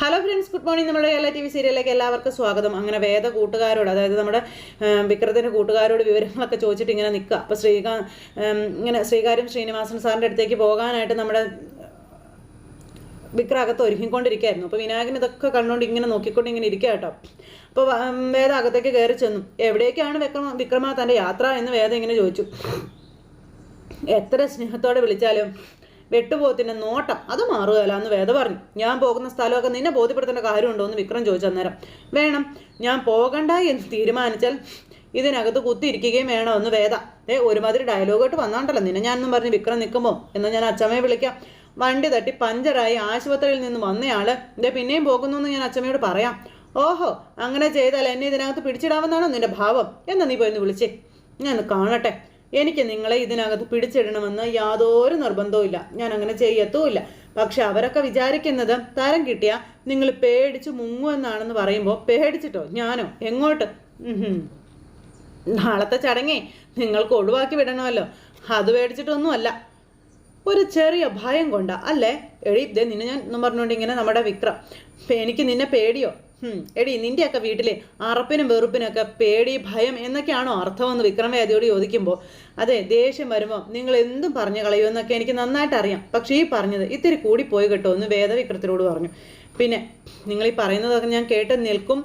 Hello friends good morning നമ്മുടെ എല്ലാ T V സീരിയലിലേക്ക് എല്ലാവർക്കും സ്വാഗതം. അങ്ങനെ വേദ കൂട്ടുകാരോട് അതായത് നമ്മുടെ വിക്രത്തിന്റെ കൂട്ടുകാരോട് വിവരങ്ങളൊക്കെ ചോദിച്ചിട്ട് ഇങ്ങനെ നിൽക്കുക. അപ്പോൾ ശ്രീകാന്ത് ഇങ്ങനെ ശ്രീകാര്യം ശ്രീനിവാസൻ സാറിന്റെ അടുത്തേക്ക് പോകാനായിട്ട് നമ്മുടെ വിക്ര അകത്ത് ഒരുങ്ങിക്കൊണ്ടിരിക്കുകയായിരുന്നു. അപ്പോൾ വിനായകൻ ഇതൊക്കെ കണ്ടുകൊണ്ട് ഇങ്ങനെ നോക്കിക്കൊണ്ട് ഇങ്ങനെ ഇരിക്കുക കേട്ടോ. അപ്പോൾ വേദ അകത്തേക്ക് കയറി ചെന്നു. എവിടേക്കാണ് വിക്രമ വിക്രമ തന്റെ യാത്ര എന്ന് വേദ ഇങ്ങനെ ചോദിച്ചു. എത്ര സ്നേഹത്തോടെ വിളിച്ചാലും വെട്ടുപോത്തിന്റെ നോട്ടം. അത് മാറുകയല്ല എന്ന് വേദ പറഞ്ഞു. ഞാൻ പോകുന്ന സ്ഥലമൊക്കെ നിന്നെ ബോധ്യപ്പെടുത്തേണ്ട കാര്യമുണ്ടോ എന്ന് വിക്രം ചോദിച്ചു അന്നേരം. വേണം. ഞാൻ പോകണ്ട എന്ന് തീരുമാനിച്ചാൽ ഇതിനകത്ത് കുത്തിയിരിക്കുകയും വേണമെന്ന് വേദ. ഏ ഒരുമാതിരി ഡയലോഗായിട്ട് വന്നാണ്ടല്ലോ നിന്നെ. ഞാനൊന്നും പറഞ്ഞു വിക്രം നിൽക്കുമ്പോൾ എന്നാൽ ഞാൻ അച്ഛമ്മയെ വിളിക്കാം. വണ്ടി തട്ടി പഞ്ചറായി ആശുപത്രിയിൽ നിന്ന് വന്നയാൾ. ഇതേ പിന്നെയും പോകുന്നു എന്ന് ഞാൻ അച്ഛമ്മയോട് പറയാം. ഓഹോ അങ്ങനെ ചെയ്താൽ എന്നെ ഇതിനകത്ത് പിടിച്ചിടാമെന്നാണോ നിന്റെ ഭാവം? എന്നാ നീ പോയിന്ന് വിളിച്ചേ. ഞാൻ കാണട്ടെ. എനിക്ക് നിങ്ങളെ ഇതിനകത്ത് പിടിച്ചിടണമെന്ന് യാതൊരു നിർബന്ധവുമില്ല. ഞാൻ അങ്ങനെ ചെയ്യത്തുമില്ല. പക്ഷെ അവരൊക്കെ വിചാരിക്കുന്നത് തരം കിട്ടിയ നിങ്ങൾ പേടിച്ച് മുങ്ങുമെന്നാണെന്ന് പറയുമ്പോൾ പേടിച്ചിട്ടോ? ഞാനോ? എങ്ങോട്ട്? നാളത്തെ ചടങ്ങേ നിങ്ങൾക്ക് ഒഴിവാക്കി വിടണമല്ലോ. അത് പേടിച്ചിട്ടൊന്നുമല്ല. ഒരു ചെറിയ ഭയം കൊണ്ടാ. അല്ലേ? എഴുതി നിന്നെ ഞാൻ എന്നും പറഞ്ഞുകൊണ്ട് ഇങ്ങനെ നമ്മുടെ വിക്രം. എനിക്ക് നിന്നെ പേടിയോ? എടി നിന്റെയൊക്കെ വീട്ടിലെ അറപ്പിനും വെറുപ്പിനൊക്കെ പേടി ഭയം എന്നൊക്കെയാണോ അർത്ഥമെന്ന് വിക്രമവേദിയോട് ചോദിക്കുമ്പോൾ അതെ ദേഷ്യം വരുമ്പോൾ നിങ്ങൾ എന്തും പറഞ്ഞു കളയുമെന്നൊക്കെ എനിക്ക് നന്നായിട്ട് അറിയാം. പക്ഷേ ഈ പറഞ്ഞത് ഇത്തിരി കൂടി പോയി കേട്ടോ എന്ന് വേദവിക്രത്തിനോട് പറഞ്ഞു. പിന്നെ നിങ്ങൾ ഈ പറയുന്നതൊക്കെ ഞാൻ കേട്ട് നിൽക്കും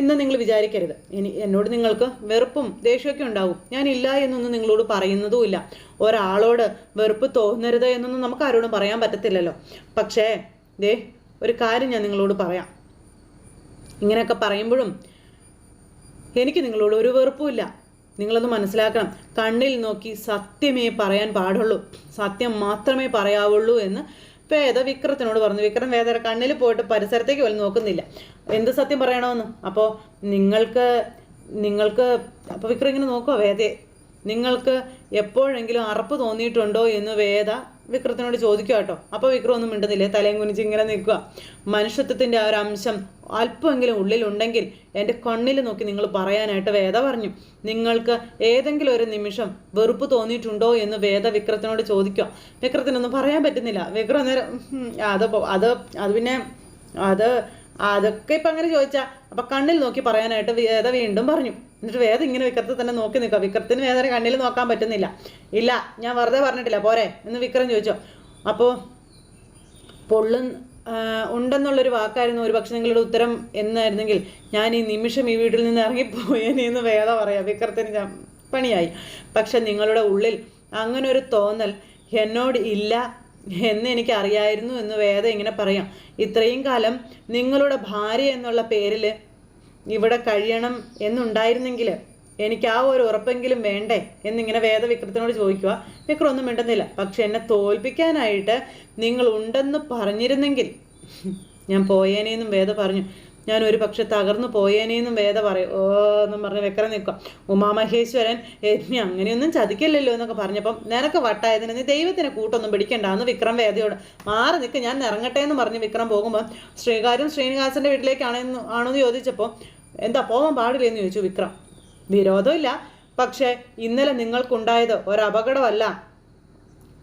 എന്ന് നിങ്ങൾ വിചാരിക്കരുത്. ഇനി എന്നോട് നിങ്ങൾക്ക് വെറുപ്പും ദേഷ്യമൊക്കെ ഉണ്ടാവും. ഞാനില്ല എന്നൊന്നും നിങ്ങളോട് പറയുന്നതുമില്ല ഒരാളോട് വെറുപ്പ് തോന്നരുത് എന്നൊന്നും നമുക്ക് ആരോടും പറയാൻ പറ്റത്തില്ലല്ലോ. പക്ഷേ ദേ ഒരു കാര്യം ഞാൻ നിങ്ങളോട് പറയാം. ഇങ്ങനെയൊക്കെ പറയുമ്പോഴും എനിക്ക് നിങ്ങളോട് ഒരു വെറുപ്പുമില്ല നിങ്ങളൊന്ന് മനസ്സിലാക്കണം. കണ്ണിൽ നോക്കി സത്യമേ പറയാൻ പാടുള്ളൂ. സത്യം മാത്രമേ പറയാവുള്ളൂ എന്ന് വേദ വിക്രത്തിനോട് പറഞ്ഞു. വിക്രം വേദയുടെ കണ്ണിൽ പോയിട്ട് പരിസരത്തേക്ക് പോലും നോക്കുന്നില്ല. എന്ത് സത്യം പറയണമെന്ന്? അപ്പോൾ നിങ്ങൾക്ക് നിങ്ങൾക്ക് അപ്പോൾ വിക്രം ഇങ്ങനെ നോക്കുക വേദയെ. നിങ്ങൾക്ക് എപ്പോഴെങ്കിലും അറപ്പ് തോന്നിയിട്ടുണ്ടോ എന്ന് വേദ വിക്രത്തിനോട് ചോദിക്കുക കേട്ടോ. അപ്പോൾ വിക്രം ഒന്നും മിണ്ടുന്നില്ലേ? തലയും കുനിച്ച് ഇങ്ങനെ നിൽക്കുക. മനുഷ്യത്വത്തിന്റെ ആ ഒരു അംശം അല്പമെങ്കിലും ഉള്ളിലുണ്ടെങ്കിൽ എന്റെ കണ്ണിൽ നോക്കി നിങ്ങൾ പറയാനായിട്ട് വേദ പറഞ്ഞു. നിങ്ങൾക്ക് ഏതെങ്കിലും ഒരു നിമിഷം വെറുപ്പ് തോന്നിയിട്ടുണ്ടോ എന്ന് വേദ വിക്രത്തിനോട് ചോദിക്കുക. വിക്രത്തിനൊന്നും പറയാൻ പറ്റുന്നില്ല. വിക്രം നേരം അത് അത് അത് പിന്നെ അത് അതൊക്കെ ഇപ്പം അങ്ങനെ ചോദിച്ചാൽ അപ്പം കണ്ണിൽ നോക്കി പറയാനായിട്ട് വേദ വീണ്ടും പറഞ്ഞു. എന്നിട്ട് വേദ ഇങ്ങനെ വിക്രത്തെ തന്നെ നോക്കി നിൽക്കുക. വിക്രത്തിന് വേദന കണ്ണിൽ നോക്കാൻ പറ്റുന്നില്ല. ഇല്ല ഞാൻ വെറുതെ പറഞ്ഞിട്ടില്ല പോരെ എന്ന് വിക്രം ചോദിച്ചോ. അപ്പോൾ പൊള്ളും ഉണ്ടെന്നുള്ളൊരു വാക്കായിരുന്നു ഒരു പക്ഷെ നിങ്ങളുടെ ഉത്തരം എന്നായിരുന്നെങ്കിൽ ഞാൻ ഈ നിമിഷം ഈ വീട്ടിൽ നിന്ന് ഇറങ്ങിപ്പോയേനെ എന്ന് വേദ പറയാം. വിക്രത്തിന് പണിയായി. പക്ഷെ നിങ്ങളുടെ ഉള്ളിൽ അങ്ങനൊരു തോന്നൽ എന്നോട് ഇല്ല എന്ന് എനിക്ക് അറിയായിരുന്നു എന്ന് വേദം ഇങ്ങനെ പറയാം. ഇത്രയും കാലം നിങ്ങളുടെ ഭാര്യ എന്നുള്ള പേരിൽ ഇവിടെ കഴിയണം എന്നുണ്ടായിരുന്നെങ്കിൽ എനിക്ക് ആ ഒരു ഉറപ്പെങ്കിലും വേണ്ടേ എന്നിങ്ങനെ വേദ വിക്രത്തിനോട് ചോദിക്കുക വിക്രം ഒന്നും മിണ്ടുന്നില്ല. പക്ഷെ എന്നെ തോൽപ്പിക്കാനായിട്ട് നിങ്ങൾ ഉണ്ടെന്ന് പറഞ്ഞിരുന്നെങ്കിൽ ഞാൻ പോയേനേന്നും വേദ പറഞ്ഞു. ഞാൻ ഒരു പക്ഷെ തകർന്നു പോയേനേന്നും വേദ പറയും. ഓ എന്നും പറഞ്ഞ് വെക്കറ നിൽക്കുക. ഉമാമഹേശ്വരൻ എന്നെ അങ്ങനെയൊന്നും ചതിക്കില്ലല്ലോ എന്നൊക്കെ പറഞ്ഞപ്പം നിനക്ക് വട്ടായതിന് നീ ദൈവത്തിനെ കൂട്ടൊന്നും പിടിക്കണ്ട എന്ന് വിക്രം വേദയോട്. മാറി നിൽക്ക് ഞാൻ ഇറങ്ങട്ടെ എന്ന് പറഞ്ഞ് വിക്രം പോകുമ്പോൾ ശ്രീകാര്യം ശ്രീനിവാസന്റെ വീട്ടിലേക്കാണെന്ന് ആണെന്ന് ചോദിച്ചപ്പോൾ എന്താ പോകാൻ പാടില്ല എന്ന് ചോദിച്ചു വിക്രം. വിരോധമില്ല. പക്ഷേ ഇന്നലെ നിങ്ങൾക്കുണ്ടായത് ഒരു അപകടമല്ല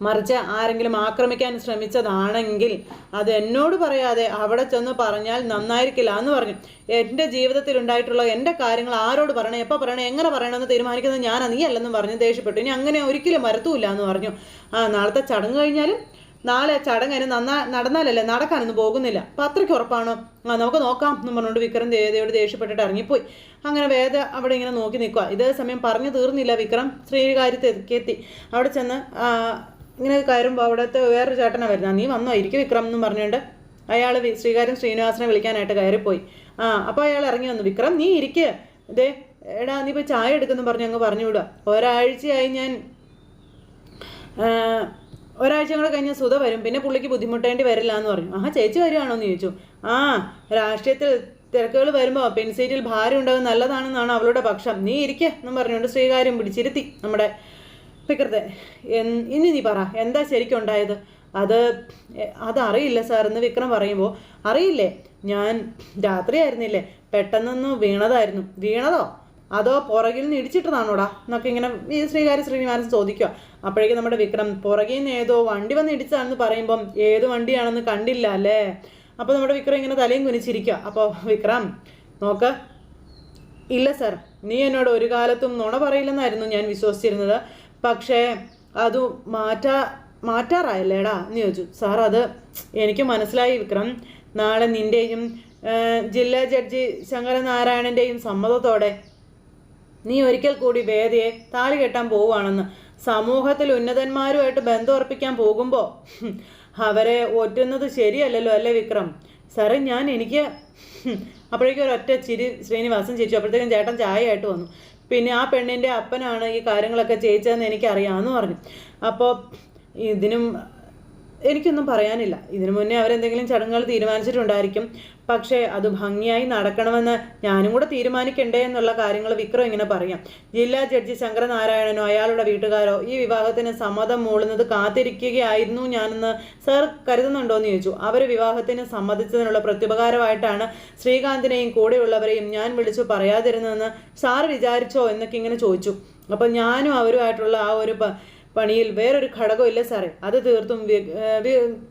മറിച്ച് ആരെങ്കിലും ആക്രമിക്കാൻ ശ്രമിച്ചതാണെങ്കിൽ അത് എന്നോട് പറയാതെ അവിടെ ചെന്ന് പറഞ്ഞാൽ നന്നായിരിക്കില്ല എന്ന് പറഞ്ഞു. എന്റെ ജീവിതത്തിൽ ഉണ്ടായിട്ടുള്ള എന്റെ കാര്യങ്ങൾ ആരോട് പറയണം എപ്പോൾ പറയണം എങ്ങനെ പറയണമെന്ന് തീരുമാനിക്കുന്നത് ഞാനാ നീ അല്ലെന്നും പറഞ്ഞു ദേഷ്യപ്പെട്ടു. ഇനി അങ്ങനെ ഒരിക്കലും വരത്തുമില്ല എന്ന് പറഞ്ഞു. ആ നാളത്തെ ചടങ്ങ് കഴിഞ്ഞാലും നാളെ ചടങ്ങ് അതിന് നന്നാ നടന്നാലല്ലേ നടക്കാനൊന്നും പോകുന്നില്ല. അപ്പം അത്രയ്ക്ക് ഉറപ്പാണോ? ആ നമുക്ക് നോക്കാം എന്ന് പറഞ്ഞുകൊണ്ട് വിക്രം ദേവതയോട് ദേഷ്യപ്പെട്ടിട്ട് ഇറങ്ങിപ്പോയി. അങ്ങനെ വേദ അവിടെ ഇങ്ങനെ നോക്കി നിൽക്കുക ഇതേ സമയം പറഞ്ഞു തീർന്നില്ല വിക്രം. ശ്രീകാര്യത്തേക്ക് എത്തി. അവിടെ ചെന്ന് ഇങ്ങനെ കയറുമ്പോൾ അവിടുത്തെ വേറൊരു ചേട്ടനാണ് വരുന്നത് നീ വന്നോ? ഇരിക്കും വിക്രം എന്നും പറഞ്ഞുകൊണ്ട് അയാൾ ശ്രീകാര്യം ശ്രീനിവാസനെ വിളിക്കാനായിട്ട് കയറിപ്പോയി. ആ അപ്പോൾ അയാൾ ഇറങ്ങി വന്നു. വിക്രം നീ ഇരിക്കുക ഇതേ എടാ നീ ഇപ്പോൾ ചായ എടുക്കുന്നു പറഞ്ഞു അങ്ങ് പറഞ്ഞു വിടുക ഒരാഴ്ചയായി ഞാൻ ഒരാഴ്ച കൂടെ കഴിഞ്ഞാൽ സുധ വരും. പിന്നെ പുള്ളിക്ക് ബുദ്ധിമുട്ടേണ്ടി വരില്ല എന്ന് പറഞ്ഞു. ആ ചേച്ചി വരുവാണോ എന്ന് ചോദിച്ചു. ആ രാഷ്ട്രീയത്തിൽ തിരക്കുകൾ വരുമ്പോൾ പെൻസീറ്റിൽ ഭാരം ഉണ്ടാകും നല്ലതാണെന്നാണ് അവളുടെ പക്ഷം. നീ ഇരിക്കുക എന്നും പറഞ്ഞുകൊണ്ട് ശ്രീകാര്യം പിടിച്ചിരുത്തി നമ്മുടെ വിക്രത്തെ എൻ- ഇനി നീ പറ എന്താ ശരിക്കും ഉണ്ടായത്? അത് അതറിയില്ല സാർ എന്ന് വിക്രം പറയുമ്പോൾ അറിയില്ലേ? ഞാൻ രാത്രിയായിരുന്നില്ലേ പെട്ടെന്നൊന്ന് വീണതായിരുന്നു. വീണതോ? അതോ പുറകിൽ നിന്ന് ഇടിച്ചിട്ടതാണോടാ? എന്നൊക്കെ ഇങ്ങനെ ഈ ശ്രീകാര്യ ശ്രീനിവാസൻ ചോദിക്കുക. അപ്പോഴേക്കും നമ്മുടെ വിക്രം പുറകിൽ നിന്ന് ഏതോ വണ്ടി വന്ന് ഇടിച്ചതാണെന്ന് പറയുമ്പം ഏത് വണ്ടിയാണെന്ന് കണ്ടില്ല അല്ലേ? അപ്പോൾ നമ്മുടെ വിക്രം ഇങ്ങനെ തലയും കുനിച്ചിരിക്കുക. അപ്പോൾ വിക്രം നോക്ക്. ഇല്ല സർ നീ എന്നോട് ഒരു കാലത്തും നുണ പറയില്ലെന്നായിരുന്നു ഞാൻ വിശ്വസിച്ചിരുന്നത്. പക്ഷേ അത് മാറ്റാ മാറ്റാറായല്ലേടാ എന്ന് ചോദിച്ചു. സാർ അത് എനിക്ക് മനസ്സിലായി വിക്രം. നാളെ നിന്റെയും ജില്ലാ ജഡ്ജി ശങ്കരനാരായണന്റെയും സമ്മതത്തോടെ നീ ഒരിക്കൽ കൂടി വേദിയെ താലി കെട്ടാൻ പോവുകയാണെന്ന് സമൂഹത്തിൽ ഉന്നതന്മാരുമായിട്ട് ബന്ധം ഉറപ്പിക്കാൻ പോകുമ്പോൾ അവരെ ഒറ്റുന്നത് ശരിയല്ലല്ലോ അല്ലേ വിക്രം? സാറേ ഞാൻ എനിക്ക് അപ്പോഴേക്കും ഒരൊറ്റ ചിരി ശ്രീനിവാസൻ ചിരിച്ചു അപ്പോഴത്തേക്കും ചേട്ടൻ ചായ ആയിട്ട് വന്നു. പിന്നെ ആ പെണ്ണിന്റെ അപ്പനാണ് ഈ കാര്യങ്ങളൊക്കെ ചെയ്യിച്ചതെന്ന് എനിക്കറിയാമെന്ന് പറഞ്ഞു. അപ്പോൾ ഇതിനും എനിക്കൊന്നും പറയാനില്ല. ഇതിനു മുന്നേ അവരെന്തെങ്കിലും ചടങ്ങുകൾ തീരുമാനിച്ചിട്ടുണ്ടായിരിക്കും. പക്ഷേ അത് ഭംഗിയായി നടക്കണമെന്ന് ഞാനും കൂടെ തീരുമാനിക്കണ്ടേ എന്നുള്ള കാര്യങ്ങൾ വിക്രം ഇങ്ങനെ പറയാം. ജില്ലാ ജഡ്ജി ശങ്കരനാരായണനോ അയാളുടെ വീട്ടുകാരോ ഈ വിവാഹത്തിന് സമ്മതം മൂളുന്നത് കാത്തിരിക്കുകയായിരുന്നു ഞാനെന്ന് സാർ കരുതുന്നുണ്ടോ എന്ന് ചോദിച്ചു. അവർ വിവാഹത്തിന് സമ്മതിച്ചതിനുള്ള പ്രത്യുപകാരമായിട്ടാണ് ശ്രീകാന്തിനെയും കൂടെയുള്ളവരെയും ഞാൻ വിളിച്ചു പറയാതിരുന്നതെന്ന് സാർ വിചാരിച്ചോ എന്നൊക്കെ ഇങ്ങനെ ചോദിച്ചു. അപ്പം ഞാനും അവരുമായിട്ടുള്ള ആ ഒരു പണിയിൽ വേറൊരു ഘടകമില്ല സാറേ. അത് തീർത്തും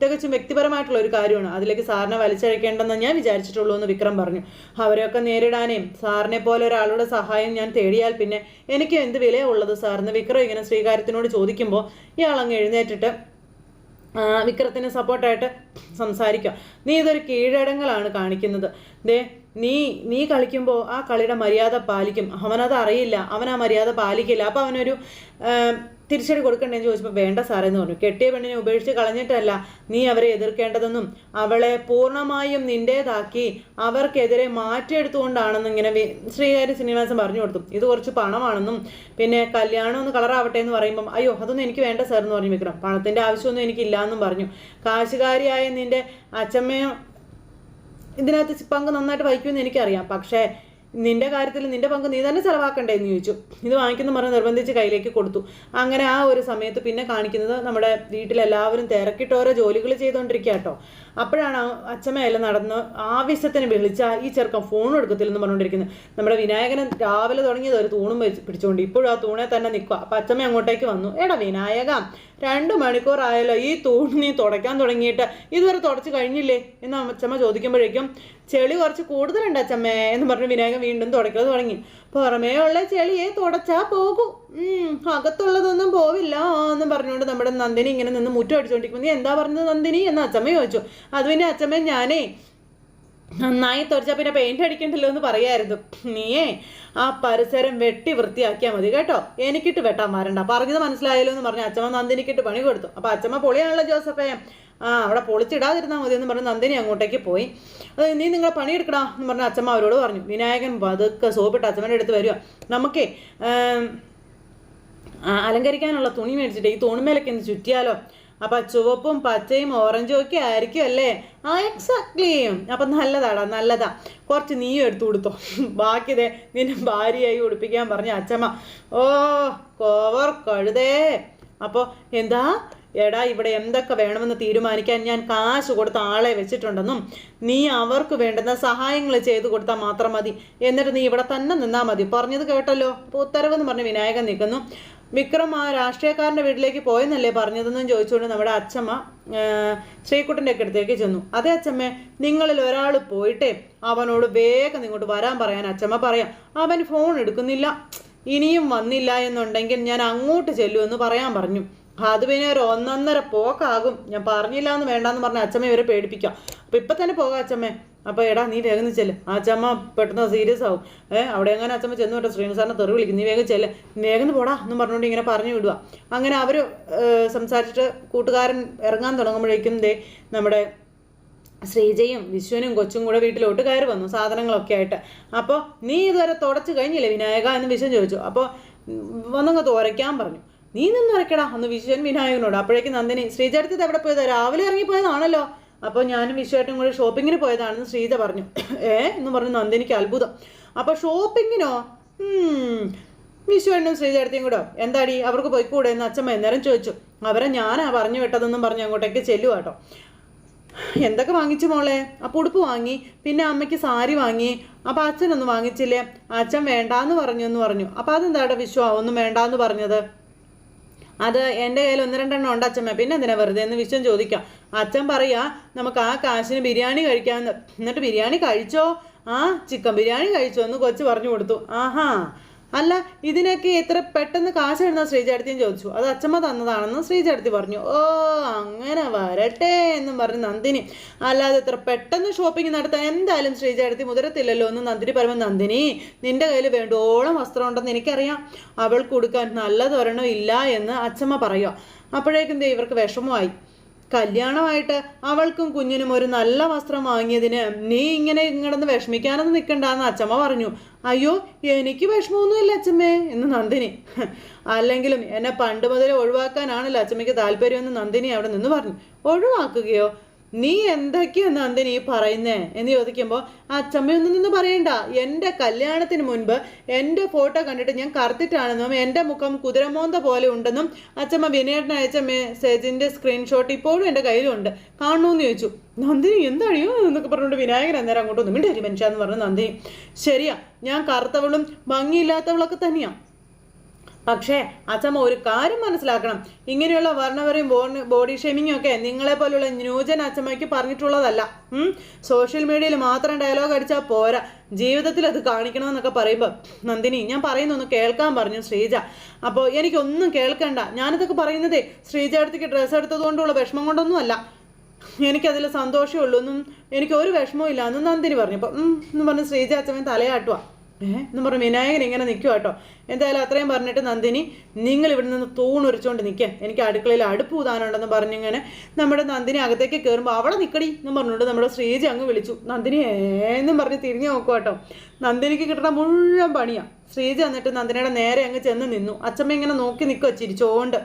തികച്ചും വ്യക്തിപരമായിട്ടുള്ള ഒരു കാര്യമാണ്. അതിലേക്ക് സാറിനെ വലിച്ചഴക്കേണ്ടെന്ന് ഞാൻ വിചാരിച്ചിട്ടുള്ളൂ എന്ന് വിക്രം പറഞ്ഞു. അവരെയൊക്കെ നേരിടാനേയും സാറിനെ പോലെ ഒരാളുടെ സഹായം ഞാൻ തേടിയാൽ പിന്നെ എനിക്ക് എന്ത് വിലയുള്ളത് സാറിന് വിക്രം ഇങ്ങനെ ശ്രീകാര്യത്തിനോട് ചോദിക്കുമ്പോൾ ഇയാൾ അങ്ങ് എഴുന്നേറ്റിട്ട് വിക്രത്തിന് സപ്പോർട്ടായിട്ട് സംസാരിക്കുക. നീ ഇതൊരു കീഴടങ്ങളാണ് കാണിക്കുന്നത്. ദേ നീ നീ കളിക്കുമ്പോൾ ആ കളിയുടെ മര്യാദ പാലിക്കും. അവനത് അറിയില്ല. അവൻ ആ മര്യാദ പാലിക്കില്ല. അപ്പോൾ അവനൊരു തിരിച്ചടി കൊടുക്കണ്ടേന്ന് ചോദിച്ചപ്പോൾ വേണ്ട സാറേ എന്ന് പറഞ്ഞു. കെട്ടിയ പെണ്ണിനെ ഉപേക്ഷിച്ച് കളഞ്ഞിട്ടല്ല നീ അവരെ എതിർക്കേണ്ടതെന്നും അവളെ പൂർണമായും നിന്റേതാക്കി അവർക്കെതിരെ മാറ്റിയെടുത്തുകൊണ്ടാണെന്ന് ഇങ്ങനെ ശ്രീകാര്യ ശ്രീനിവാസൻ പറഞ്ഞു കൊടുത്തു. ഇത് കുറച്ച് പണമാണെന്നും പിന്നെ കല്യാണം ഒന്ന് കളറാവട്ടെ എന്ന് പറയുമ്പം അയ്യോ അതൊന്നും എനിക്ക് വേണ്ട സാർ എന്ന് പറഞ്ഞു വിക്രം. പണത്തിന്റെ ആവശ്യമൊന്നും എനിക്കില്ല എന്നും പറഞ്ഞു. കാശുകാരിയായ നിന്റെ അച്ഛമ്മയും ഇതിനകത്ത് പങ്ക് നന്നായിട്ട് വഹിക്കുമെന്ന് എനിക്കറിയാം. പക്ഷേ നിന്റെ കാര്യത്തിൽ നിന്റെ പങ്ക് നീ തന്നെ ചെലവാക്കണ്ടേ എന്ന് ചോദിച്ചു. ഇത് വാങ്ങിക്കുന്നു പറഞ്ഞ് നിർബന്ധിച്ച് കയ്യിലേക്ക് കൊടുത്തു. അങ്ങനെ ആ ഒരു സമയത്ത് പിന്നെ കാണിക്കുന്നത് നമ്മുടെ വീട്ടിലെല്ലാവരും തിരക്കിട്ട് ഓരോ ജോലികൾ ചെയ്തുകൊണ്ടിരിക്കുക കേട്ടോ അപ്പോഴാണ് അച്ഛമ്മയെല്ലാം നടന്ന് ആവശ്യത്തിന് വിളിച്ച ഈ ചെറുക്കം ഫോൺ എടുക്കത്തില്ലെന്ന് പറഞ്ഞുകൊണ്ടിരിക്കുന്നത് നമ്മുടെ വിനായകൻ രാവിലെ തുടങ്ങിയത് ഒരു തൂണും പിടിച്ചുകൊണ്ട് ഇപ്പോഴും ആ തൂണെ തന്നെ നിൽക്കുക അപ്പം അച്ഛമ്മ അങ്ങോട്ടേക്ക് വന്നു. എടാ വിനായക രണ്ട് മണിക്കൂറായാലോ ഈ തൂണ് നീ തുടയ്ക്കാൻ തുടങ്ങിയിട്ട്. ഇതുവരെ തുടച്ച് കഴിഞ്ഞില്ലേ? എന്ന് അച്ഛമ്മ ചോദിക്കുമ്പോഴേക്കും ചെളി കുറച്ച് കൂടുതലുണ്ട് അച്ഛമ്മേ എന്ന് പറഞ്ഞ് വിനായകൻ വീണ്ടും തുടയ്ക്കൽ തുടങ്ങി. പുറമേ ഉള്ള ചെളിയെ തുടച്ചാൽ പോകും. അകത്തുള്ളതൊന്നും പോവില്ല എന്ന് പറഞ്ഞുകൊണ്ട് നമ്മുടെ നന്ദിനി ഇങ്ങനെ നിന്ന് മുറ്റം അടിച്ചുകൊണ്ടിരിക്കുമ്പോൾ നീ എന്താ പറഞ്ഞത് നന്ദിനി? എന്ന് അച്ചമ്മ ചോദിച്ചു. അത് പിന്നെ അച്ഛമ്മ ഞാനേ നന്നായി തുറച്ചാൽ പിന്നെ പെയിന്റ് അടിക്കണ്ടല്ലോ എന്ന് പറയായിരുന്നു. നീയേ ആ പരിസരം വെട്ടി വൃത്തിയാക്കിയാൽ മതി കേട്ടോ. എനിക്കിട്ട് വെട്ടാൻ വരണ്ട. പറഞ്ഞത് മനസ്സിലായല്ലോ എന്ന് പറഞ്ഞ് അച്ഛമ്മ നന്ദിനിക്കിട്ട് പണി കൊടുത്തു. അപ്പോൾ അച്ഛമ്മ പൊളിയാണല്ലോ ജോസഫേ. ആ അവിടെ പൊളിച്ചിടാതിരുന്നാൽ മതി എന്ന് പറഞ്ഞ് നന്ദിനി അങ്ങോട്ടേക്ക് പോയി. അത് നീ നിങ്ങൾ പണിയെടുക്കടാ എന്ന് പറഞ്ഞ അച്ഛമ്മ അവരോട് പറഞ്ഞു. വിനായകൻ പതുക്കെ സോപ്പിട്ട് അച്ഛമ്മയുടെ അടുത്ത് വരിക. നമുക്കേ അലങ്കരിക്കാനുള്ള തുണി മേടിച്ചിട്ട് ഈ തുണിമേലൊക്കെ ഒന്ന് ചുറ്റിയാലോ? അപ്പൊ ചുവപ്പും പച്ചയും ഓറഞ്ചും ഒക്കെ ആയിരിക്കും അല്ലേ? ആ എക്സാക്ട്ലി അപ്പൊ നല്ലതാടാ നല്ലതാ. കുറച്ച് നീയും എടുത്തു കൊടുത്തോ. ബാക്കി ഇതേ നിന്നെ ഭാര്യയായി ഉടുപ്പിക്കാൻ പറഞ്ഞ അച്ഛമ്മ ഓ കോവർ കഴുതേ. അപ്പോ എന്താ? എടാ ഇവിടെ എന്തൊക്കെ വേണമെന്ന് തീരുമാനിക്കാൻ ഞാൻ കാശ് കൊടുത്ത ആളെ വെച്ചിട്ടുണ്ടെന്നും നീ അവർക്ക് വേണ്ടുന്ന സഹായങ്ങൾ ചെയ്തു കൊടുത്താൽ മാത്രം മതി. എന്നിട്ട് നീ ഇവിടെ തന്നെ നിന്നാൽ മതി. പറഞ്ഞത് കേട്ടല്ലോ. അപ്പോൾ ഉത്തരവെന്ന് പറഞ്ഞ് വിനായകൻ നിൽക്കുന്നു. വിക്രം ആ രാഷ്ട്രീയക്കാരന്റെ വീട്ടിലേക്ക് പോയെന്നല്ലേ പറഞ്ഞതെന്നും ചോദിച്ചുകൊണ്ട് നമ്മുടെ അച്ഛമ്മ ശ്രീകുട്ടന്റെ ഒക്കെ അടുത്തേക്ക് ചെന്നു. അതേ അച്ഛമ്മ നിങ്ങളിൽ ഒരാൾ പോയിട്ടേ അവനോട് വേഗം ഇങ്ങോട്ട് വരാൻ പറയാൻ അച്ഛമ്മ പറയാം. അവൻ ഫോൺ എടുക്കുന്നില്ല. ഇനിയും വന്നില്ല എന്നുണ്ടെങ്കിൽ ഞാൻ അങ്ങോട്ട് ചെല്ലുമെന്ന് പറയാൻ പറഞ്ഞു. പിന്നെ ഒരു ഒന്നൊന്നര പോക്കാകും. ഞാൻ പറഞ്ഞില്ല എന്ന് വേണ്ടാന്ന് പറഞ്ഞ അച്ഛമ്മ ഇവരെ പേടിപ്പിക്കാം. അപ്പൊ ഇപ്പൊ തന്നെ പോകാം അച്ഛമ്മേ അപ്പോൾ എടാ നീ വേഗം ചെല്ല്. ആ അച്ഛമ്മ പെട്ടെന്ന് സീരിയസ് ആവും. ഏഹ് അവിടെ എങ്ങനെ അച്ഛമ്മ ചെന്ന് വിട്ടോ ശ്രീനിസാറിനെ തെറി വിളിക്കും. നീ വേഗം ചെല്ല്. വേഗം പോടാ എന്ന് പറഞ്ഞുകൊണ്ട് ഇങ്ങനെ പറഞ്ഞു വിടുക അങ്ങനെ അവർ സംസാരിച്ചിട്ട് കൂട്ടുകാരൻ ഇറങ്ങാൻ തുടങ്ങുമ്പോഴേക്കും ദേ നമ്മുടെ ശ്രീജയും വിശ്വനും കൊച്ചും കൂടെ വീട്ടിലോട്ട് കയറി വന്നു സാധനങ്ങളൊക്കെ ആയിട്ട്. അപ്പോൾ നീ ഇതുവരെ തുടച്ച് കഴിഞ്ഞില്ലേ വിനായക എന്ന് വിശ്വൻ ചോദിച്ചു. അപ്പോൾ വന്നങ്ങ് തോരയ്ക്കാൻ പറഞ്ഞു. നീ നിന്ന് ഇറക്കടാ അന്ന് വിശ്വൻ വിനായകനോട്. അപ്പോഴേക്കും നന്ദിനി ശ്രീചരിത്തത് എവിടെ പോയതാ? രാവിലെ ഇറങ്ങിപ്പോയതാണല്ലോ. അപ്പോൾ ഞാനും വിശ്വേട്ടും കൂടി ഷോപ്പിങ്ങിന് പോയതാണെന്ന് ശ്രീജ പറഞ്ഞു. ഏ എന്ന് പറഞ്ഞു നന്ദിനിക്ക് അത്ഭുതം. അപ്പോൾ ഷോപ്പിങ്ങിനോ വിശ്വേട്ടനും ശ്രീചരിത്തയും കൂടെ. എന്താടി അവർക്ക് പോയിക്കൂടെ എന്ന് അച്ഛമ്മ എന്നേരം ചോദിച്ചു. അവരെ ഞാനാ പറഞ്ഞു വിട്ടതെന്നും പറഞ്ഞു അങ്ങോട്ടേക്ക് ചെല്ലുക കേട്ടോ എന്തൊക്കെ വാങ്ങിച്ചു മോളെ? അപ്പോൾ ഉടുപ്പ് വാങ്ങി പിന്നെ അമ്മയ്ക്ക് സാരി വാങ്ങി അപ്പോൾ അച്ഛനൊന്നും വാങ്ങിച്ചില്ലേ? അച്ഛൻ വേണ്ടാന്ന് പറഞ്ഞു എന്ന് പറഞ്ഞു. അപ്പോൾ അതെന്താടാ വിശ്വ ഒന്നും വേണ്ടാന്ന് പറഞ്ഞത്? അത് എന്റെ കയ്യിൽ ഒന്ന് രണ്ടെണ്ണം ഉണ്ട് അച്ഛമ്മ. പിന്നെ എന്തിനാ വെറുതെ എന്ന് വിശ്വം ചോദിക്കാം? അച്ഛൻ പറയാ നമുക്ക് ആ കാശിന് ബിരിയാണി കഴിക്കാമെന്ന് എന്നിട്ട് ബിരിയാണി കഴിച്ചോ? ആ ചിക്കൻ ബിരിയാണി കഴിച്ചോ? എന്ന് കൊച്ചു പറഞ്ഞു കൊടുത്തു. ആഹാ അല്ല ഇതിനൊക്കെ എത്ര പെട്ടെന്ന് കാശ് എഴുതുന്ന ശ്രീചേട്ടത്തിയും ചോദിച്ചു. അത് അച്ഛമ്മ തന്നതാണെന്ന് ശ്രീചേട്ടത്തി പറഞ്ഞു. ഓ അങ്ങനെ വരട്ടെ എന്നും പറഞ്ഞു നന്ദിനി. അല്ലാതെ എത്ര പെട്ടെന്ന് ഷോപ്പിംഗ് നടത്താൻ എന്തായാലും ശ്രീചേട്ടത്തി മുതിരത്തില്ലല്ലോ എന്ന് നന്ദിനി പറയുമ്പോൾ നന്ദിനി നിന്റെ കയ്യിൽ വേണ്ടോളം വസ്ത്രം ഉണ്ടെന്ന് എനിക്കറിയാം. അവൾക്ക് കൊടുക്കാൻ നല്ലതൊരെണ്ണം ഇല്ല എന്ന് അച്ഛമ്മ പറയുക. അപ്പോഴേക്കും ഇവർക്ക് വിഷമമായി. കല്യാണമായിട്ട് അവൾക്കും കുഞ്ഞിനും ഒരു നല്ല വസ്ത്രം വാങ്ങിയതിന് നീ ഇങ്ങനെ ഇങ്ങടന്ന് വിഷമിക്കാനൊന്നും നിൽക്കണ്ടെന്ന് അച്ചമ്മ പറഞ്ഞു. അയ്യോ എനിക്ക് വിഷമമൊന്നുമില്ല അച്ചമ്മേ എന്ന് നന്ദിനി. അല്ലെങ്കിലും എന്നെ പണ്ട് മുതലേ ഒഴിവാക്കാനാണല്ലോ അച്ചമ്മയ്ക്ക് താല്പര്യമെന്ന് നന്ദിനി അവിടെ നിന്ന് പറഞ്ഞു. ഒഴിവാക്കുകയോ? നീ എന്തൊക്കെയാ നന്ദിനി പറയുന്നേ എന്ന് ചോദിക്കുമ്പോൾ അച്ഛമ്മയൊന്നും നിന്ന് പറയണ്ട. എന്റെ കല്യാണത്തിന് മുൻപ് എന്റെ ഫോട്ടോ കണ്ടിട്ട് ഞാൻ കറുത്തിട്ടാണെന്നും എന്റെ മുഖം കുതിരമോന്ത പോലെ ഉണ്ടെന്നും അച്ചമ്മ വിനേട്ടൻ അയച്ച മെസ്സേജിന്റെ സ്ക്രീൻഷോട്ട് ഇപ്പോഴും എന്റെ കയ്യിലുണ്ട്. കാണണമെന്ന് ചോദിച്ചു. നന്ദിനി എന്താണിയോ എന്നൊക്കെ പറഞ്ഞുകൊണ്ട് വിനായകൻ അന്നേരം അങ്ങോട്ടൊന്നും മിണ്ടരി മനുഷ്യ എന്ന് പറഞ്ഞു നന്ദിനി ശരിയാ ഞാൻ കറുത്തവളും ഭംഗിയില്ലാത്തവളൊക്കെ തന്നെയാ. പക്ഷേ അച്ഛമ്മ ഒരു കാര്യം മനസ്സിലാക്കണം. ഇങ്ങനെയുള്ള വർണവരെയും ബോഡി ഷേമിങ്ങും ഒക്കെ നിങ്ങളെ പോലുള്ള ന്യൂജൻ അച്ഛമ്മയ്ക്ക് പറഞ്ഞിട്ടുള്ളതല്ല. സോഷ്യൽ മീഡിയയിൽ മാത്രം ഡയലോഗ് അടിച്ചാൽ പോരാ. ജീവിതത്തിൽ അത് കാണിക്കണമെന്നൊക്കെ പറയുമ്പോൾ നന്ദിനി ഞാൻ പറയുന്നൊന്ന് കേൾക്കാൻ പറഞ്ഞു ശ്രീജ. അപ്പോൾ എനിക്കൊന്നും കേൾക്കണ്ട. ഞാനിതൊക്കെ പറയുന്നതേ ശ്രീജ അടുത്തേക്ക് ഡ്രസ്സ് എടുത്തത് കൊണ്ടുള്ള വിഷമം കൊണ്ടൊന്നും അല്ല. എനിക്കതിൽ സന്തോഷമേ ഉള്ളൂ. എനിക്ക് ഒരു വിഷമവും ഇല്ല എന്നും നന്ദിനി പറഞ്ഞു. അപ്പം എന്ന് പറഞ്ഞ് ശ്രീജ അച്ഛമ്മ തലയാട്ടുക ഏഹ് എന്ന് പറഞ്ഞു വിനായകൻ ഇങ്ങനെ നിൽക്കുക കേട്ടോ. എന്തായാലും അത്രയും പറഞ്ഞിട്ട് നന്ദിനി നിങ്ങൾ ഇവിടെ നിന്ന് തൂണുരച്ചുകൊണ്ട് നിൽക്കുക എനിക്ക് അടുക്കളയിൽ അടുപ്പ് ഊതാനുണ്ടെന്ന് പറഞ്ഞിങ്ങനെ നമ്മുടെ നന്ദിനി അകത്തേക്ക് കയറുമ്പോൾ അവളെ നിൽക്കടി എന്ന് പറഞ്ഞുകൊണ്ട് നമ്മുടെ ശ്രീജി അങ്ങ് വിളിച്ചു. നന്ദിനി ഏന്നും പറഞ്ഞ് തിരിഞ്ഞു നോക്കുക കേട്ടോ. നന്ദിനിക്ക് കിട്ടണ മുഴുവൻ പണിയാണ് ശ്രീജ എന്നിട്ട് നന്ദിനിയുടെ നേരെ അങ്ങ് ചെന്ന് നിന്നു. അച്ഛമ്മ ഇങ്ങനെ നോക്കി നിൽക്കുക ചിരിച്ചോണ്ട്.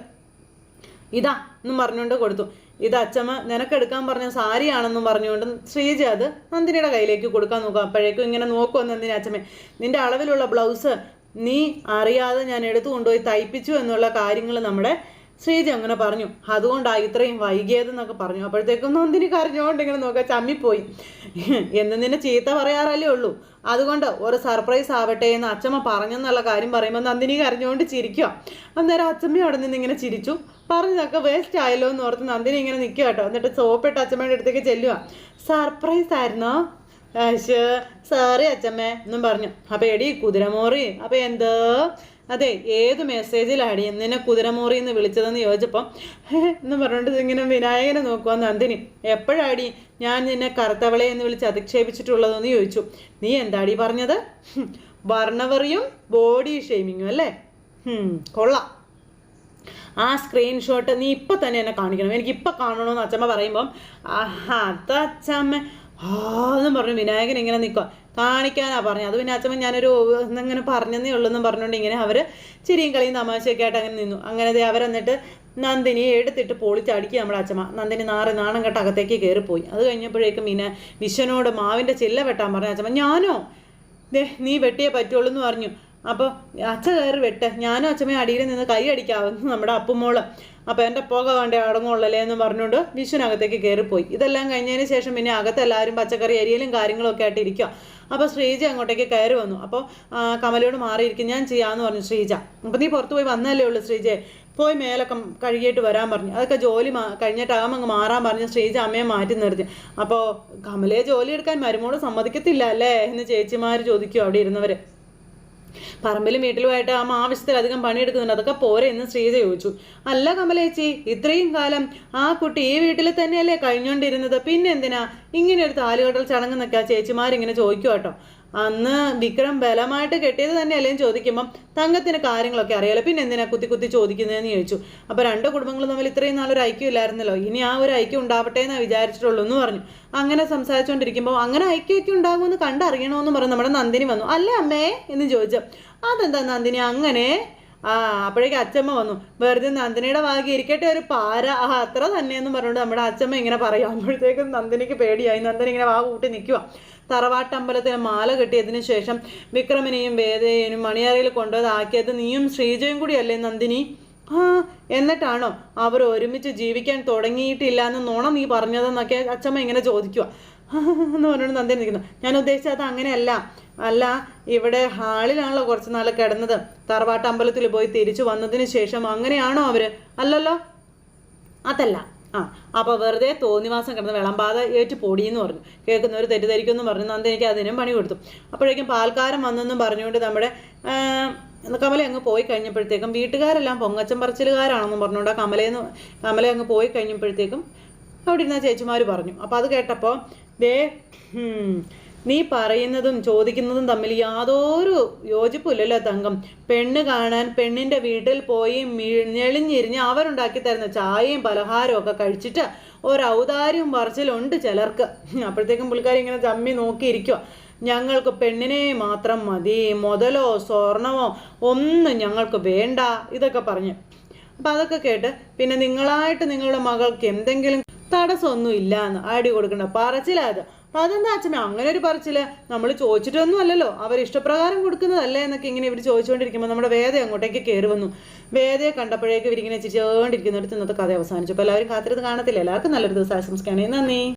ഇതാ എന്നും പറഞ്ഞുകൊണ്ട് കൊടുത്തു. ഇത് അച്ഛമ്മ നിനക്കെടുക്കാൻ പറഞ്ഞ സാരിയാണെന്നും പറഞ്ഞുകൊണ്ട് ശ്രീജ അത് നന്ദിനിയുടെ കയ്യിലേക്ക് കൊടുക്കാൻ നോക്കും അപ്പോഴേക്കും ഇങ്ങനെ നോക്കുമോ നന്ദിനി അച്ചമ്മ. നിന്റെ അളവിലുള്ള ബ്ലൗസ് നീ അറിയാതെ ഞാൻ എടുത്തു കൊണ്ടുപോയി തയ്പ്പിച്ചു എന്നുള്ള കാര്യങ്ങൾ നമ്മുടെ ശ്രീജ അങ്ങനെ പറഞ്ഞു. അതുകൊണ്ടാണ് ഇത്രയും വൈകിയതെന്നൊക്കെ പറഞ്ഞു. അപ്പോഴത്തേക്കും നന്ദിനി കരഞ്ഞുകൊണ്ട് ഇങ്ങനെ നോക്കുക ചമ്മിപ്പോയി. എന്ന് നിന്നെ ചീത്ത പറയാറല്ലേ ഉള്ളൂ. അതുകൊണ്ട് ഒരു സർപ്രൈസ് ആവട്ടെ എന്ന് അച്ഛമ്മ പറഞ്ഞെന്നുള്ള കാര്യം പറയുമ്പോൾ നന്ദിനി കരഞ്ഞുകൊണ്ട് ചിരിക്കുക അന്നേരം അച്ഛമ്മ അവിടെ നിന്ന് ഇങ്ങനെ ചിരിച്ചു. പറഞ്ഞതൊക്കെ വേസ്റ്റ് ആയല്ലോ എന്ന് ഓർത്ത് നന്ദിനി ഇങ്ങനെ നിൽക്കുക കേട്ടോ. എന്നിട്ട് സോപ്പിട്ട് അച്ഛമ്മയുടെ അടുത്തേക്ക് ചെല്ലുക സർപ്രൈസ് ആയിരുന്നോ? സോറി അച്ഛമ്മേ എന്നും പറഞ്ഞു. അപ്പം എടി കുതിരമോറി അപ്പം എന്തോ? അതെ ഏത് മെസ്സേജിലാണ് നിന്നെ കുതിരമോറി എന്ന് വിളിച്ചതെന്ന് ചോദിച്ചപ്പം എന്ന് പറഞ്ഞിട്ട് ഇങ്ങനെ വിനായകനെ നോക്കുക നന്ദിനി. എപ്പോഴാടി ഞാൻ നിന്നെ കറുത്തവളെ എന്ന് വിളിച്ച് അധിക്ഷേപിച്ചിട്ടുള്ളതെന്ന് ചോദിച്ചു. നീ എന്താടി പറഞ്ഞത്? വർണവറിയും ബോഡി ഷെയ്മിങ്ങും അല്ലേ? കൊള്ളാം. ആ സ്ക്രീൻഷോട്ട് നീ ഇപ്പം തന്നെ എന്നെ കാണിക്കണം. എനിക്ക് ഇപ്പം കാണണമെന്ന് അച്ഛമ്മ പറയുമ്പം ആഹാ അതച്ഛമ്മ ആന്നും പറഞ്ഞു. വിനായകൻ ഇങ്ങനെ നിൽക്കുക കാണിക്കാനാ പറഞ്ഞു അത് പിന്നെ അച്ഛമ്മ ഞാനൊരു ഇങ്ങനെ പറഞ്ഞതേ ഉള്ളൂ എന്നും പറഞ്ഞുകൊണ്ട് ഇങ്ങനെ അവർ ചിരിയും കളിയും തമാശയൊക്കെ ആയിട്ട് അങ്ങനെ നിന്നു. അങ്ങനെ അവരെന്നിട്ട് നന്ദിനി എടുത്തിട്ട് പൊളിച്ചടിക്കുക നമ്മുടെ അച്ഛമ്മ. നന്ദിനി നാറി നാണം കെട്ട് അകത്തേക്ക് കയറിപ്പോയി. അത് കഴിഞ്ഞപ്പോഴേക്കും പിന്നെ വിശ്വനോട് മാവിന്റെ ചില്ല വെട്ടാൻ പറഞ്ഞു. അച്ഛമ്മ ഞാനോ? ദേ നീ വെട്ടിയേ പറ്റുള്ളൂ എന്ന് പറഞ്ഞു. അപ്പോൾ അച്ഛ കയറി വെട്ട്. ഞാനും അച്ഛമ്മയും അടിയിൽ നിന്ന് കൈ അടിക്കാവുന്നു നമ്മുടെ അപ്പുമോൾ. അപ്പോൾ എന്റെ പുക വേണ്ടേ അടങ്ങുള്ളല്ലേ എന്ന് പറഞ്ഞുകൊണ്ട് വിഷുവിനകത്തേക്ക് കയറിപ്പോയി ഇതെല്ലാം കഴിഞ്ഞതിന് ശേഷം പിന്നെ അകത്ത് എല്ലാവരും പച്ചക്കറി അരിയലും കാര്യങ്ങളൊക്കെ ആയിട്ട് ഇരിക്കുക അപ്പോൾ ശ്രീജ അങ്ങോട്ടേക്ക് കയറി വന്നു. അപ്പോൾ കമലയോട് മാറിയിരിക്കും. ഞാൻ ചെയ്യാമെന്ന് പറഞ്ഞു ശ്രീജ. അപ്പോൾ നീ പുറത്ത് പോയി വന്നല്ലേ ഉള്ളൂ ശ്രീജയെ പോയി മേലൊക്കെ കഴുകിയിട്ട് വരാൻ പറഞ്ഞു. അതൊക്കെ ജോലി മാ കഴിഞ്ഞിട്ടാകുമ്പോൾ അങ്ങ് മാറാൻ പറഞ്ഞു ശ്രീജ അമ്മയെ മാറ്റി നിർത്തി. അപ്പോൾ കമലയെ ജോലി എടുക്കാൻ മരുമോട് സമ്മതിക്കത്തില്ല അല്ലേ എന്ന് ചേച്ചിമാർ ചോദിക്കും അവിടെ ഇരുന്നവർ പറമ്പിലും വീട്ടിലുമായിട്ട് ആ ആവശ്യത്തിലധികം പണിയെടുക്കുന്നുണ്ട്. അതൊക്കെ പോരെ എന്ന് ശ്രീജ ചോദിച്ചു. അല്ല കമലേച്ചി ഇത്രയും കാലം ആ കുട്ടി ഈ വീട്ടിൽ തന്നെയല്ലേ കഴിഞ്ഞുകൊണ്ടിരുന്നത് പിന്നെ എന്തിനാ? ഇങ്ങനെ ഒരു താലുകെട്ടൽ ചടങ്ങ് നിൽക്കുക ചേച്ചിമാരിങ്ങനെ ചോദിക്കും കേട്ടോ അന്ന് വിക്രം ബലമായിട്ട് കെട്ടിയത് തന്നെയല്ലേ ചോദിക്കുമ്പം തങ്കത്തിന് കാര്യങ്ങളൊക്കെ അറിയാലോ. പിന്നെ എന്തിനാ കുത്തി കുത്തി ചോദിക്കുന്നതെന്ന് ചോദിച്ചു. അപ്പോൾ രണ്ട് കുടുംബങ്ങളും തമ്മിൽ ഇത്രയും നാളൊരു ഐക്യം ഇല്ലായിരുന്നല്ലോ. ഇനി ആ ഒരു ഐക്യം ഉണ്ടാവട്ടെ എന്ന് വിചാരിച്ചിട്ടുള്ളൂ എന്ന് പറഞ്ഞു. അങ്ങനെ സംസാരിച്ചുകൊണ്ടിരിക്കുമ്പോൾ അങ്ങനെ ഐക്യമൊക്കെ ഉണ്ടാകുമെന്ന് കണ്ടറിയണമെന്ന് പറഞ്ഞു നമ്മുടെ നന്ദിനി വന്നു. അല്ലേ അമ്മേ? എന്ന് ചോദിച്ചു. അതെന്താ നന്ദിനി? അങ്ങനെ ആ അപ്പോഴേക്കും അച്ചമ്മ വന്നു. വെറുതെ നന്ദിനിയുടെ ഭാഗ്യം ഇരിക്കട്ടെ ഒരു പാര. ആ അത്ര തന്നെയെന്ന് പറഞ്ഞുകൊണ്ട് നമ്മുടെ അച്ചമ്മ ഇങ്ങനെ പറയും. അപ്പോഴത്തേക്കും നന്ദിനിക്ക് പേടിയായി. നന്ദിനി ഇങ്ങനെ വാ കൂട്ടി നിൽക്കുക തറവാട്ടമ്പലത്തിലെ മാല കെട്ടിയതിനു ശേഷം വിക്രമനെയും വേദയെയും മണിയറയിൽ കൊണ്ടുവതാക്കിയത് നീയും ശ്രീജയും കൂടിയല്ലേ നന്ദിനി? ആ എന്നിട്ടാണോ? അവർ ഒരുമിച്ച് ജീവിക്കാൻ തുടങ്ങിയിട്ടില്ല എന്ന് നോണം നീ പറഞ്ഞതെന്നൊക്കെ അച്ചമ്മ ഇങ്ങനെ ചോദിക്കുക എന്ന് പറഞ്ഞുകൊണ്ട് നന്ദി നിൽക്കുന്നു. ഞാൻ ഉദ്ദേശിച്ചത് അങ്ങനെയല്ല. അല്ല ഇവിടെ ഹാളിലാണല്ലോ കുറച്ച് നാൾ കിടന്നത്. തറവാട്ട് അമ്പലത്തിൽ പോയി തിരിച്ചു വന്നതിന് ശേഷം അങ്ങനെയാണോ അവർ? അല്ലല്ലോ? അതല്ല. ആ അപ്പോൾ വെറുതെ തോന്നിവാസം കിടന്ന് വിളമ്പാതെ ഏറ്റു പൊടിയെന്ന് പറഞ്ഞു. കേൾക്കുന്നവർ തെറ്റിദ്ധരിക്കുമെന്ന് പറഞ്ഞു. നന്ദി എനിക്ക് അതിനും പണി കൊടുത്തു. അപ്പോഴേക്കും പാൽക്കാരൻ വന്നെന്നും പറഞ്ഞുകൊണ്ട് നമ്മുടെ കമല അങ്ങ് പോയി കഴിഞ്ഞപ്പോഴത്തേക്കും വീട്ടുകാരെല്ലാം പൊങ്ങച്ചം പറച്ചിലുകാരാണെന്നും പറഞ്ഞുകൊണ്ട് കമലയെന്ന് കമല അങ്ങ് പോയി കഴിഞ്ഞപ്പോഴത്തേക്കും അവിടെ ഇരുന്ന ചേച്ചിമാർ പറഞ്ഞു. അപ്പോൾ അത് കേട്ടപ്പോൾ ദേ നീ പറയുന്നതും ചോദിക്കുന്നതും തമ്മിൽ യാതൊരു യോജിപ്പില്ലല്ലോ തങ്കം. പെണ്ണ് കാണാൻ പെണ്ണിന്റെ വീട്ടിൽ പോയി ഞെളിഞ്ഞിരിഞ്ഞ് അവരുണ്ടാക്കി തരുന്ന ചായയും പലഹാരവും ഒക്കെ കഴിച്ചിട്ട് ഒരൗദാര്യവും പറച്ചിലുണ്ട് ചിലർക്ക്. അപ്പോഴത്തേക്കും പുള്ളിക്കാരി ഇങ്ങനെ ചമ്മി നോക്കിയിരിക്കുക ഞങ്ങൾക്ക് പെണ്ണിനെ മാത്രം മതി മുതലോ സ്വർണമോ ഒന്നും ഞങ്ങൾക്ക് വേണ്ട ഇതൊക്കെ പറഞ്ഞ്. അപ്പം അതൊക്കെ കേട്ട് പിന്നെ നിങ്ങളായിട്ട് നിങ്ങളുടെ മകൾക്ക് എന്തെങ്കിലും തടസ്സമൊന്നും ഇല്ല എന്ന് ആടി കൊടുക്കണ്ട. പറച്ചിലാത് അതെന്താ അച്ഛമ്മ അങ്ങനെ ഒരു പറച്ചിൽ നമ്മൾ ചോദിച്ചിട്ടൊന്നും അല്ലല്ലോ അവർ ഇഷ്ടപ്രകാരം കൊടുക്കുന്നതല്ലേ എന്നൊക്കെ ഇങ്ങനെ ഇവർ ചോദിച്ചുകൊണ്ടിരിക്കുമ്പോൾ നമ്മുടെ വേദ അങ്ങോട്ടേക്ക് കയറി വന്നു. വേദയെ കണ്ടപ്പോഴേക്കും ഇവരിങ്ങനെ ചിരിച്ചുകൊണ്ടിരിക്കുന്നിടത്ത് ഇന്നത്തെ കഥ അവസാനിച്ചു. അപ്പോൾ എല്ലാവരും കാത്തിരുന്ന് കാണത്തില്ല? എല്ലാവർക്കും നല്ലൊരു ദിവസം ആശംസിക്കുകയാണെങ്കിൽ നന്ദി.